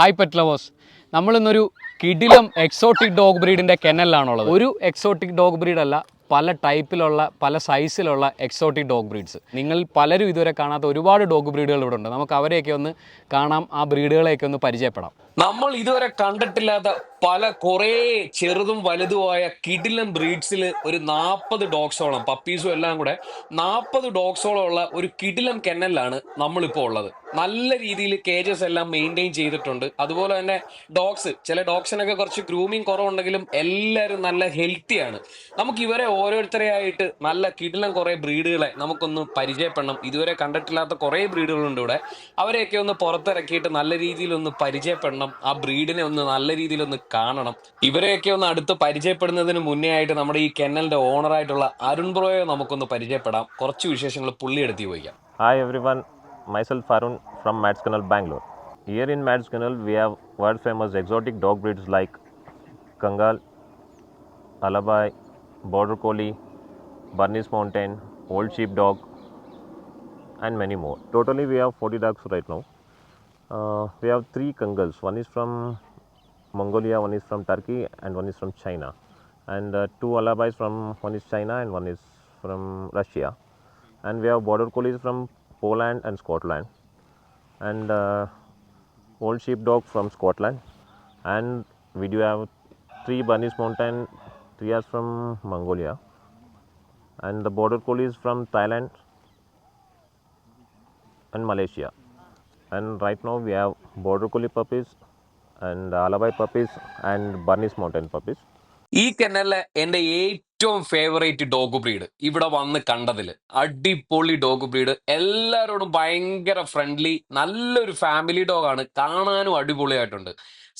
Hi pet lovers നമ്മളിന്നൊരു കിടിലം exotic dog ബ്രീഡിന്റെ കെനലിലാണുള്ളത് ഒരു exotic dog ബ്രീഡല്ല പല ടൈപ്പിലുള്ള പല സൈസിലുള്ള എക്സോട്ടിക് ഡോഗ് ബ്രീഡ്സ് നിങ്ങൾ പലരും ഇതുവരെ കാണാത്ത ഒരുപാട് ഡോഗ് ബ്രീഡുകൾ ഇവിടെ ഉണ്ട് നമുക്ക് അവരെയൊക്കെ ഒന്ന് കാണാം ആ ബ്രീഡുകളെയൊക്കെ ഒന്ന് പരിചയപ്പെടാം. നമ്മൾ ഇതുവരെ കണ്ടിട്ടില്ലാത്ത പല കുറേ ചെറുതും വലുതുമായ കിഡിലും ബ്രീഡ്സിൽ ഒരു നാൽപ്പത് ഡോഗ്സോളം പപ്പീസും എല്ലാം കൂടെ നാൽപ്പത് ഡോഗ്സോളം ഉള്ള ഒരു കിഡിലം കെന്നലാണ് നമ്മളിപ്പോൾ ഉള്ളത്. നല്ല രീതിയിൽ കേജസ് എല്ലാം മെയിന്റെയിൻ ചെയ്തിട്ടുണ്ട്. അതുപോലെ തന്നെ ഡോഗ്സ് ചില ഡോഗ്സിനൊക്കെ കുറച്ച് ഗ്രൂമിങ് കുറവുണ്ടെങ്കിലും എല്ലാവരും നല്ല ഹെൽത്തിയാണ് നമുക്ക് ഇവരെ ഓരോരുത്തരെയായിട്ട് നല്ല കിഡിലം കുറേ ബ്രീഡുകളെ നമുക്കൊന്ന് പരിചയപ്പെടണം. ഇതുവരെ കണ്ടിട്ടില്ലാത്ത കുറേ ബ്രീഡുകളുണ്ട് ഇവിടെ. അവരെയൊക്കെ ഒന്ന് പുറത്തിറക്കിയിട്ട് നല്ല രീതിയിൽ ഒന്ന് പരിചയപ്പെടണം. ആ ബ്രീഡിനെ ഒന്ന് നല്ല രീതിയിൽ ഒന്ന് കാണണം. ഇവരെയൊക്കെ ഒന്ന് അടുത്ത് പരിചയപ്പെടുന്നതിന് മുന്നേ ആയിട്ട് നമ്മുടെ ഈ കെന്നലിന്റെ ഓണർ ആയിട്ടുള്ള അരുൺ ബ്രോയെ നമുക്കൊന്ന് പരിചയപ്പെടാം. കുറച്ച് വിശേഷങ്ങൾ പുള്ളി എടുത്തു പോയിക്കാം hi everyone myself Arun from Matt's kennel Bangalore here in Matt's kennel we have world famous exotic dog breeds like Kangal Alabai border collie Bernese mountain old sheepdog and many more totally we have forty dogs right now Uh, we have three Kangals. One is from Mongolia, one is from Turkey, and one is from China. And uh, two Alabais from one is China and one is from Russia. And we have border collies from Poland and Scotland. And uh, old sheepdog from Scotland. And we do have three Bernese Mountain, three are from Mongolia. And the border collies from Thailand and Malaysia. And right now we have border collie puppies and alibi puppies and Burmese Mountain puppies. ഈ കെന്നലിലെ എന്റെ ഏറ്റവും favourite dog breed ഇവിടെ വന്ന് കണ്ടതിൽ അടിപൊളി dog breed എല്ലാവരോടും ഭയങ്കര friendly നല്ലൊരു ഫാമിലി ഡോഗാണ് കാണാനും അടിപൊളിയായിട്ടുണ്ട്.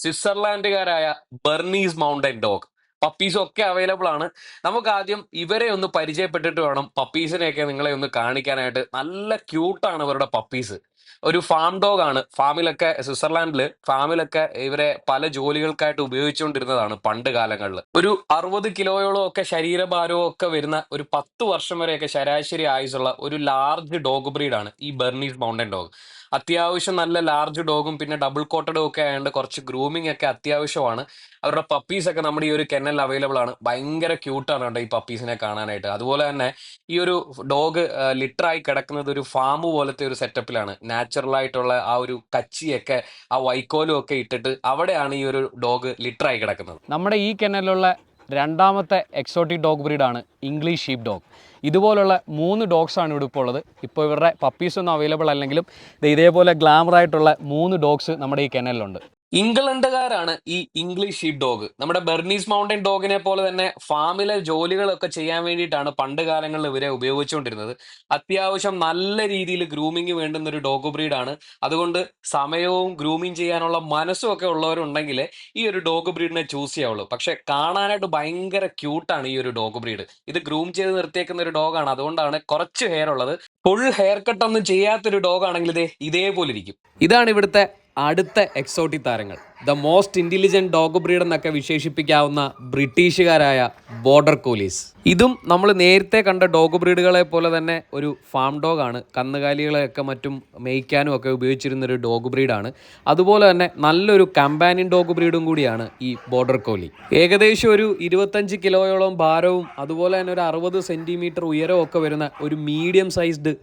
സ്വിറ്റ്സർലാൻഡുകാരായ ബെർണീസ് മൗണ്ടൻ ഡോഗ് പപ്പീസും ഒക്കെ അവൈലബിൾ ആണ്. നമുക്ക് ആദ്യം ഇവരെ ഒന്ന് പരിചയപ്പെട്ടിട്ട് വേണം പപ്പീസിനെയൊക്കെ നിങ്ങളെ ഒന്ന് കാണിക്കാനായിട്ട്. നല്ല ക്യൂട്ടാണ് ഇവരുടെ പപ്പീസ് ഒരു ഫാം ഡോഗ് ആണ്. ഫാമിലൊക്കെ സ്വിറ്റ്സർലാൻഡിൽ ഫാമിലൊക്കെ ഇവരെ പല ജോലികൾക്കായിട്ട് ഉപയോഗിച്ചുകൊണ്ടിരുന്നതാണ് പണ്ട് കാലങ്ങളിൽ ഒരു അറുപത് കിലോയോളം ഒക്കെ ശരീരഭാരവും ഒക്കെ വരുന്ന ഒരു പത്ത് വർഷം വരെയൊക്കെ ശരാശരി ആയുസുള്ള ഒരു ലാർജ് ഡോഗ് ബ്രീഡാണ് ഈ ബെർണീസ് മൗണ്ടൻ ഡോഗ് അത്യാവശ്യം നല്ല ലാർജ് ഡോഗും പിന്നെ ഡബിൾ കോട്ടഡും ഒക്കെ ആയതുകൊണ്ട് കുറച്ച് ഗ്രൂമിംഗ് ഒക്കെ അത്യാവശ്യമാണ്. അവരുടെ പപ്പീസ് ഒക്കെ നമ്മുടെ ഈ ഒരു കെന്നൽ അവൈലബിൾ ആണ്. ഭയങ്കര ക്യൂട്ടാണ് കേട്ടോ ഈ പപ്പീസിനെ കാണാനായിട്ട്. അതുപോലെ തന്നെ ഈ ഒരു ഡോഗ് ലിറ്ററായി കിടക്കുന്നത് ഒരു ഫാം പോലത്തെ ഒരു സെറ്റപ്പിലാണ് നാച്ചുറൽ ആയിട്ടുള്ള ആ ഒരു കച്ചിയൊക്കെ ആ വൈക്കോലും ഒക്കെ ഇട്ടിട്ട് അവിടെയാണ് ഈ ഒരു ഡോഗ് ലിറ്ററായി കിടക്കുന്നത്. നമ്മുടെ ഈ കെനലിലുള്ള രണ്ടാമത്തെ എക്സോട്ടിക് ഡോഗ് ബ്രീഡാണ് ഇംഗ്ലീഷ് ഷീപ്പ് ഡോഗ് ഇതുപോലുള്ള മൂന്ന് ഡോഗ്സാണ് ഇവിടെ ഇപ്പോൾ ഉള്ളത്. ഇപ്പോൾ ഇവരുടെ പപ്പീസൊന്നും അവൈലബിൾ അല്ലെങ്കിലും ഇതേപോലെ ഗ്ലാമർ ആയിട്ടുള്ള മൂന്ന് ഡോഗ്സ് നമ്മുടെ ഈ കെനലിലുണ്ട് ഇംഗ്ലണ്ടുകാരാണ് ഈ ഇംഗ്ലീഷ് ഷീപ്പ് ഡോഗ് നമ്മുടെ ബെർണീസ് മൗണ്ടൻ ഡോഗിനെ പോലെ തന്നെ ഫാമിലെ ജോലികളൊക്കെ ചെയ്യാൻ വേണ്ടിയിട്ടാണ് പണ്ട് കാലങ്ങളിൽ ഇവരെ ഉപയോഗിച്ചുകൊണ്ടിരുന്നത്. അത്യാവശ്യം നല്ല രീതിയിൽ ഗ്രൂമിങ് വേണ്ടുന്ന ഒരു ഡോഗ് ബ്രീഡാണ് അതുകൊണ്ട് സമയവും ഗ്രൂമിങ് ചെയ്യാനുള്ള മനസ്സും ഒക്കെ ഉള്ളവരുണ്ടെങ്കിൽ ഈ ഒരു ഡോഗ് ബ്രീഡിനെ ചൂസ് ചെയ്യാവുള്ളൂ. പക്ഷെ കാണാനായിട്ട് ഭയങ്കര ക്യൂട്ടാണ് ഈ ഒരു ഡോഗ് ബ്രീഡ് ഇത് ഗ്രൂം ചെയ്ത് നിർത്തിയേക്കുന്ന ഒരു ഡോഗാണ് അതുകൊണ്ടാണ് കുറച്ച് ഹെയർ ഉള്ളത്. ഫുൾ ഹെയർ കട്ട് ഒന്നും ചെയ്യാത്തൊരു ഡോഗ് ആണെങ്കിൽ ഇതേ ഇതേപോലെ ഇരിക്കും ഇതാണ് ഇവിടുത്തെ അടുത്ത എക്സോട്ടിക് താരങ്ങൾ. The most intelligent dog breed എന്നൊക്കെ വിശേഷിപ്പിക്കാവുന്ന ബ്രിട്ടീഷുകാരായ ബോർഡർ കോലീസ്. ഇതും നമ്മൾ നേരത്തെ കണ്ട ഡോഗ് ബ്രീഡുകളെ പോലെ തന്നെ ഒരു ഫാം ഡോഗാണ് കന്നുകാലികളെയൊക്കെ മറ്റും മേയ്ക്കാനും ഒക്കെ ഉപയോഗിച്ചിരുന്ന ഒരു ഡോഗ് ബ്രീഡാണ്. അതുപോലെ തന്നെ നല്ലൊരു കമ്പാനിയൻ ഡോഗ് ബ്രീഡും കൂടിയാണ് ഈ ബോർഡർ കോലി. ഏകദേശം ഒരു ഇരുപത്തഞ്ച് കിലോയോളം ഭാരവും അതുപോലെ തന്നെ ഒരു അറുപത് സെന്റിമീറ്റർ ഉയരവും ഒക്കെ വരുന്ന ഒരു മീഡിയം സൈസ്ഡ്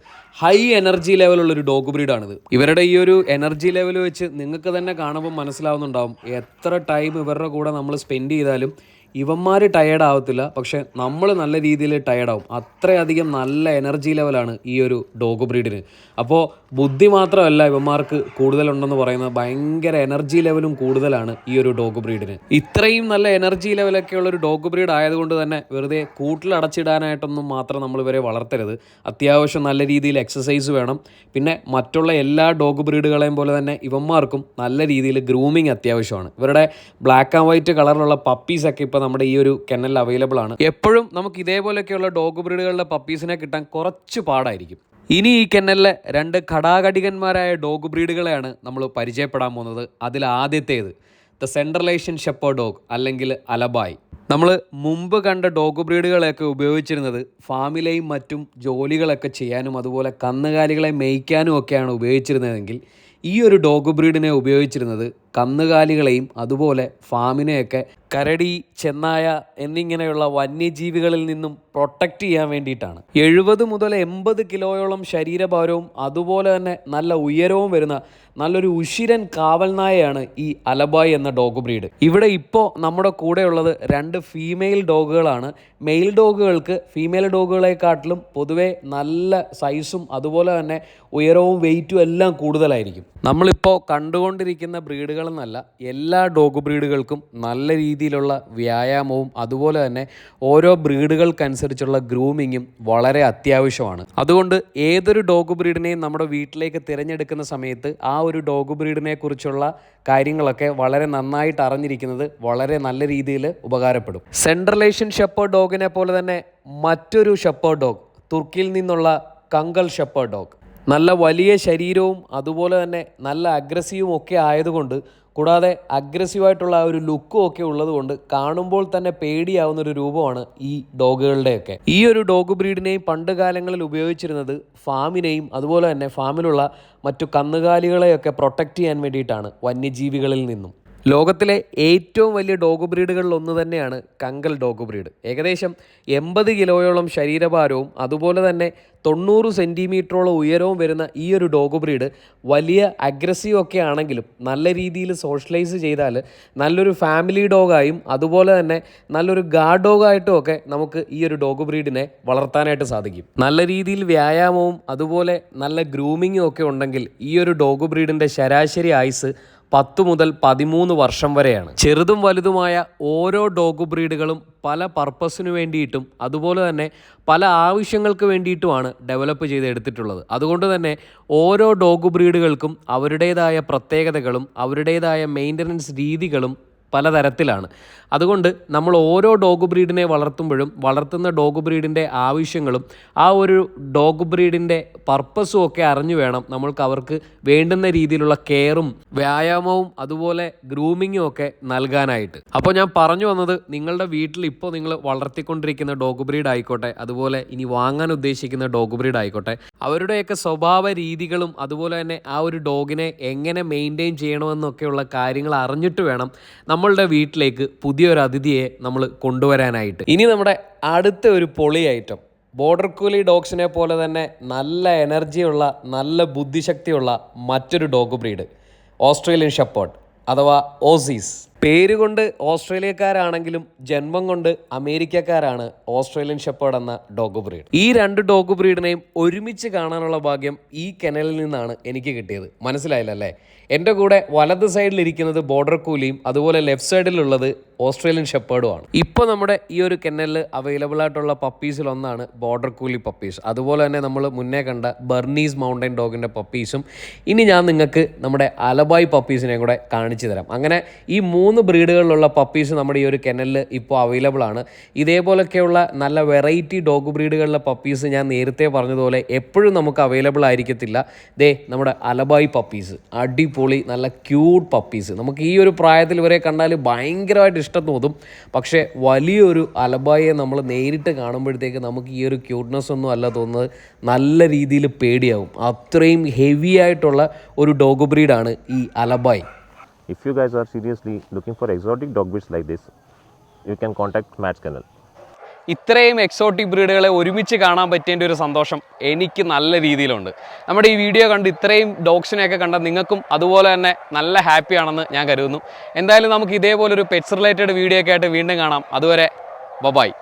ഹൈ എനർജി ലെവലുള്ള ഒരു ഡോഗ് ബ്രീഡാണിത്. ഇവരുടെ ഈ ഒരു എനർജി ലെവൽ വെച്ച് നിങ്ങൾക്ക് തന്നെ കാണുമ്പോൾ മനസ്സിലാവുന്നുണ്ടാവും എത്ര ടൈം ഇവരുടെ കൂടെ നമ്മൾ സ്പെൻഡ് ചെയ്താലും ഇവന്മാർ ടയേർഡ് ആവത്തില്ല പക്ഷെ നമ്മൾ നല്ല രീതിയിൽ ടയേർഡ് ആവും. അത്രയധികം നല്ല എനർജി ലെവലാണ് ഈ ഒരു ഡോഗ് ബ്രീഡിന് അപ്പോൾ ബുദ്ധി മാത്രമല്ല ഇവന്മാർക്ക് കൂടുതലുണ്ടെന്ന് പറയുന്നത് ഭയങ്കര എനർജി ലെവലും കൂടുതലാണ് ഈ ഒരു ഡോഗ് ബ്രീഡിന് ഇത്രയും നല്ല എനർജി ലെവലൊക്കെ ഉള്ള ഒരു ഡോഗ് ബ്രീഡ് ആയതുകൊണ്ട് തന്നെ വെറുതെ കൂട്ടിലടച്ചിടാനായിട്ടൊന്നും മാത്രം നമ്മൾ ഇവരെ വളർത്തരുത്. അത്യാവശ്യം നല്ല രീതിയിൽ എക്സസൈസ് വേണം. പിന്നെ മറ്റുള്ള എല്ലാ ഡോഗ് ബ്രീഡുകളെയും പോലെ തന്നെ ഇവന്മാർക്കും നല്ല രീതിയിൽ ഗ്രൂമിങ് അത്യാവശ്യമാണ്. ഇവരുടെ ബ്ലാക്ക് ആൻഡ് വൈറ്റ് കളറിലുള്ള പപ്പീസൊക്കെ ഇപ്പോൾ നമ്മുടെ ഈ ഒരു കെന്നലിൽ അവൈലബിൾ ആണ്. എപ്പോഴും നമുക്ക് ഇതേപോലെയൊക്കെയുള്ള ഡോഗ് ബ്രീഡുകളുടെ പപ്പീസിനെ കിട്ടാൻ കുറച്ച് പാടായിരിക്കും. ഇനി ഈ കെന്നലിലെ രണ്ട് ഘടാഘടികന്മാരായ ഡോഗ് ബ്രീഡുകളെയാണ് നമ്മൾ പരിചയപ്പെടാൻ പോകുന്നത്. അതിൽ ആദ്യത്തേത് ദ സെൻട്രലേഷ്യൻ ഷെപ്പോ ഡോഗ് അല്ലെങ്കിൽ അലബായ്. നമ്മൾ മുമ്പ് കണ്ട ഡോഗ് ബ്രീഡുകളെയൊക്കെ ഉപയോഗിച്ചിരുന്നത് ഫാമിലെയും മറ്റും ജോലികളൊക്കെ ചെയ്യാനും അതുപോലെ കന്നുകാലികളെ മേയ്ക്കാനും ഒക്കെയാണ് ഉപയോഗിച്ചിരുന്നതെങ്കിൽ ഈ ഒരു ഡോഗ് ബ്രീഡിനെ ഉപയോഗിച്ചിരുന്നത് കന്നുകാലികളെയും അതുപോലെ ഫാമിനെയൊക്കെ കരടി ചെന്നായ എന്നിങ്ങനെയുള്ള വന്യജീവികളിൽ നിന്നും പ്രൊട്ടക്റ്റ് ചെയ്യാൻ വേണ്ടിയിട്ടാണ്. എഴുപത് മുതൽ എൺപത് കിലോയോളം ശരീരഭാരവും അതുപോലെ തന്നെ നല്ല ഉയരവും വരുന്ന നല്ലൊരു ഉശിരൻ കാവൽനായയാണ് ഈ അലബായ് എന്ന ഡോഗ് ബ്രീഡ് ഇവിടെ ഇപ്പോൾ നമ്മുടെ കൂടെയുള്ളത് രണ്ട് ഫീമെയിൽ ഡോഗുകളാണ് മെയിൽ ഡോഗുകൾക്ക് ഫീമെയിൽ ഡോഗുകളെക്കാട്ടിലും പൊതുവെ നല്ല സൈസും അതുപോലെ തന്നെ ഉയരവും വെയിറ്റും എല്ലാം കൂടുതലായിരിക്കും. നമ്മളിപ്പോൾ കണ്ടുകൊണ്ടിരിക്കുന്ന ബ്രീഡുകളെന്നല്ല എല്ലാ ഡോഗ് ബ്രീഡുകൾക്കും നല്ല രീതിയിലുള്ള വ്യായാമവും അതുപോലെ തന്നെ ഓരോ ബ്രീഡുകൾക്കനുസരിച്ചുള്ള ഗ്രൂമിങ്ങും വളരെ അത്യാവശ്യമാണ്. അതുകൊണ്ട് ഏതൊരു ഡോഗ് ബ്രീഡിനെയും നമ്മുടെ വീട്ടിലേക്ക് തിരഞ്ഞെടുക്കുന്ന സമയത്ത് ആ ഒരു ഡോഗ് ബ്രീഡിനെ കുറിച്ചുള്ള കാര്യങ്ങളൊക്കെ വളരെ നന്നായിട്ട് അറിഞ്ഞിരിക്കുന്നത് വളരെ നല്ല രീതിയിൽ ഉപകാരപ്പെടും. സെൻട്രൽ ഏഷ്യൻ ഷെപ്പേർഡ് ഡോഗിനെ പോലെ തന്നെ മറ്റൊരു ഷെപ്പർ ഡോഗ് തുർക്കിയിൽ നിന്നുള്ള കങ്കൽ ഷെപ്പർ ഡോഗ്. നല്ല വലിയ ശരീരവും അതുപോലെ തന്നെ നല്ല അഗ്രസീവും ഒക്കെ ആയതുകൊണ്ട് കൂടാതെ അഗ്രസീവായിട്ടുള്ള ആ ഒരു ലുക്കും ഒക്കെ ഉള്ളതുകൊണ്ട് കാണുമ്പോൾ തന്നെ പേടിയാവുന്ന ഒരു രൂപമാണ് ഈ ഡോഗുകളുടെയൊക്കെ ഈ ഒരു ഡോഗ് ബ്രീഡിനെയും പണ്ട് കാലങ്ങളിൽ ഉപയോഗിച്ചിരുന്നത് ഫാമിനെയും അതുപോലെ തന്നെ ഫാമിലുള്ള മറ്റു കന്നുകാലികളെയൊക്കെ പ്രൊട്ടക്റ്റ് ചെയ്യാൻ വേണ്ടിയിട്ടാണ് വന്യജീവികളിൽ നിന്നും. ലോകത്തിലെ ഏറ്റവും വലിയ ഡോഗ് ബ്രീഡുകളിൽ ഒന്ന് തന്നെയാണ് കങ്കൽ ഡോഗ് ബ്രീഡ് ഏകദേശം എൺപത് കിലോയോളം ശരീരഭാരവും അതുപോലെ തന്നെ തൊണ്ണൂറ് സെന്റിമീറ്ററോളം ഉയരവും വരുന്ന ഈ ഒരു ഡോഗ് ബ്രീഡ് വലിയ അഗ്രസീവ് ഒക്കെ ആണെങ്കിലും നല്ല രീതിയിൽ സോഷ്യലൈസ് ചെയ്താൽ നല്ലൊരു ഫാമിലി ഡോഗായും അതുപോലെ തന്നെ നല്ലൊരു ഗാർഡ് ഡോഗായിട്ടും ഒക്കെ നമുക്ക് ഈ ഒരു ഡോഗ് ബ്രീഡിനെ വളർത്താനായിട്ട് സാധിക്കും. നല്ല രീതിയിൽ വ്യായാമവും അതുപോലെ നല്ല ഗ്രൂമിങ്ങും ഒക്കെ ഉണ്ടെങ്കിൽ ഈ ഒരു ഡോഗ് ബ്രീഡിന്റെ ശരാശരി ആയുസ് പത്ത് മുതൽ പതിമൂന്ന് വർഷം വരെയാണ്. ചെറുതും വലുതുമായ ഓരോ ഡോഗ് ബ്രീഡുകളും പല പർപ്പസിനു വേണ്ടിയിട്ടും അതുപോലെ തന്നെ പല ആവശ്യങ്ങൾക്ക് വേണ്ടിയിട്ടുമാണ് ഡെവലപ്പ് ചെയ്തെടുത്തിട്ടുള്ളത്. അതുകൊണ്ട് തന്നെ ഓരോ ഡോഗ് ബ്രീഡുകൾക്കും അവരുടേതായ പ്രത്യേകതകളും അവരുടേതായ മെയിന്റനൻസ് രീതികളും പലതരത്തിലാണ്. അതുകൊണ്ട് നമ്മൾ ഓരോ ഡോഗ് ബ്രീഡിനെ വളർത്തുമ്പോഴും വളർത്തുന്ന ഡോഗ് ബ്രീഡിന്റെ ആവശ്യങ്ങളും ആ ഒരു ഡോഗ് ബ്രീഡിന്റെ പർപ്പസും ഒക്കെ അറിഞ്ഞു വേണം നമ്മൾക്ക് അവർക്ക് വേണ്ടുന്ന രീതിയിലുള്ള കെയറും വ്യായാമവും അതുപോലെ ഗ്രൂമിങ്ങും ഒക്കെ നൽകാനായിട്ട്. അപ്പോൾ ഞാൻ പറഞ്ഞു വന്നത് നിങ്ങളുടെ വീട്ടിൽ ഇപ്പോൾ നിങ്ങൾ വളർത്തിക്കൊണ്ടിരിക്കുന്ന ഡോഗ് ബ്രീഡ് ആയിക്കോട്ടെ അതുപോലെ ഇനി വാങ്ങാൻ ഉദ്ദേശിക്കുന്ന ഡോഗ് ബ്രീഡ് ആയിക്കോട്ടെ അവരുടെയൊക്കെ സ്വഭാവ രീതികളും അതുപോലെ തന്നെ ആ ഒരു ഡോഗിനെ എങ്ങനെ മെയിന്റെയിൻ ചെയ്യണമെന്നൊക്കെയുള്ള കാര്യങ്ങൾ അറിഞ്ഞിട്ട് വേണം നമ്മളുടെ വീട്ടിലേക്ക് പുതിയൊരു അതിഥിയെ നമ്മൾ കൊണ്ടുവരാനായിട്ട്. ഇനി നമ്മുടെ അടുത്ത ഒരു പൊളി ഐറ്റം. ബോർഡർ കൂലി ഡോഗ്സിനെ പോലെ തന്നെ നല്ല എനർജിയുള്ള നല്ല ബുദ്ധിശക്തിയുള്ള മറ്റൊരു ഡോഗ് ബ്രീഡ് ഓസ്ട്രേലിയൻ ഷെപ്പേർഡ് അഥവാ ഓസീസ് പേരുകൊണ്ട് ഓസ്ട്രേലിയക്കാരാണെങ്കിലും ജന്മം കൊണ്ട് അമേരിക്കക്കാരാണ് ഓസ്ട്രേലിയൻ ഷെപ്പേർഡ് എന്ന ഡോഗ് ബ്രീഡ്. ഈ രണ്ട് ഡോഗ് ബ്രീഡിനെയും ഒരുമിച്ച് കാണാനുള്ള ഭാഗ്യം ഈ കെനലിൽ നിന്നാണ് എനിക്ക് കിട്ടിയത്. മനസ്സിലായില്ലല്ലേ എന്റെ കൂടെ വലത് സൈഡിൽ ഇരിക്കുന്നത് ബോർഡർ കൂലിയും അതുപോലെ ലെഫ്റ്റ് സൈഡിലുള്ളത് ഓസ്ട്രേലിയൻ ഷെപ്പേർഡുമാണ് ഇപ്പോൾ നമ്മുടെ ഈ ഒരു കെന്നലിൽ അവൈലബിൾ ആയിട്ടുള്ള പപ്പീസിൽ ഒന്നാണ് ബോർഡർ കൂലി പപ്പീസ് അതുപോലെ തന്നെ നമ്മൾ മുന്നേ കണ്ട ബർണീസ് മൗണ്ടൻ ഡോഗിന്റെ പപ്പീസും ഇനി ഞാൻ നിങ്ങൾക്ക് നമ്മുടെ അലബായ് പപ്പീസിനെയും കൂടെ കാണിച്ചു തരാം. അങ്ങനെ ഈ മൂന്ന് ബ്രീഡുകളിലുള്ള പപ്പീസ് നമ്മുടെ ഈ ഒരു കെനലിൽ ഇപ്പോൾ അവൈലബിൾ ആണ്. ഇതേപോലൊക്കെയുള്ള നല്ല വെറൈറ്റി ഡോഗ് ബ്രീഡുകളിലെ പപ്പീസ് ഞാൻ നേരത്തെ പറഞ്ഞതുപോലെ എപ്പോഴും നമുക്ക് അവൈലബിൾ ആയിരിക്കത്തില്ല. ദേ നമ്മുടെ അലബായ് പപ്പീസ് അടിപൊളി നല്ല ക്യൂട്ട് പപ്പീസ് നമുക്ക് ഈ ഒരു പ്രായത്തിൽ ഇവരെ കണ്ടാൽ ഭയങ്കരമായിട്ട് ഇഷ്ടം തോന്നും. പക്ഷേ വലിയൊരു അലബായെ നമ്മൾ നേരിട്ട് കാണുമ്പോഴത്തേക്ക് നമുക്ക് ഈ ഒരു ക്യൂട്ട്നെസ് ഒന്നും അല്ല തോന്നുന്നത്. നല്ല രീതിയിൽ പേടിയാവും. അത്രയും ഹെവി ആയിട്ടുള്ള ഒരു ഡോഗ് ബ്രീഡാണ് ഈ Alabai. If you guys are seriously looking for exotic dog breeds like this, you can contact Matt's Kennel. ഇത്രയും എക്സോട്ടിക് ബ്രീഡുകളെ ഒരുമിച്ച് കാണാൻ പറ്റേണ്ട ഒരു സന്തോഷം എനിക്ക് നല്ല രീതിയിലുണ്ട്. നമ്മുടെ ഈ വീഡിയോ കണ്ട് ഇത്രയും ഡോഗ്സിനെയൊക്കെ കണ്ട നിങ്ങൾക്കും അതുപോലെ തന്നെ നല്ല ഹാപ്പി ആണെന്ന് ഞാൻ കരുതുന്നു. എന്തായാലും നമുക്ക് ഇതേപോലൊരു പെറ്റ്സ് റിലേറ്റഡ് വീഡിയോ ഒക്കെ ആയിട്ട് വീണ്ടും കാണാം. അതുവരെ ബബായ്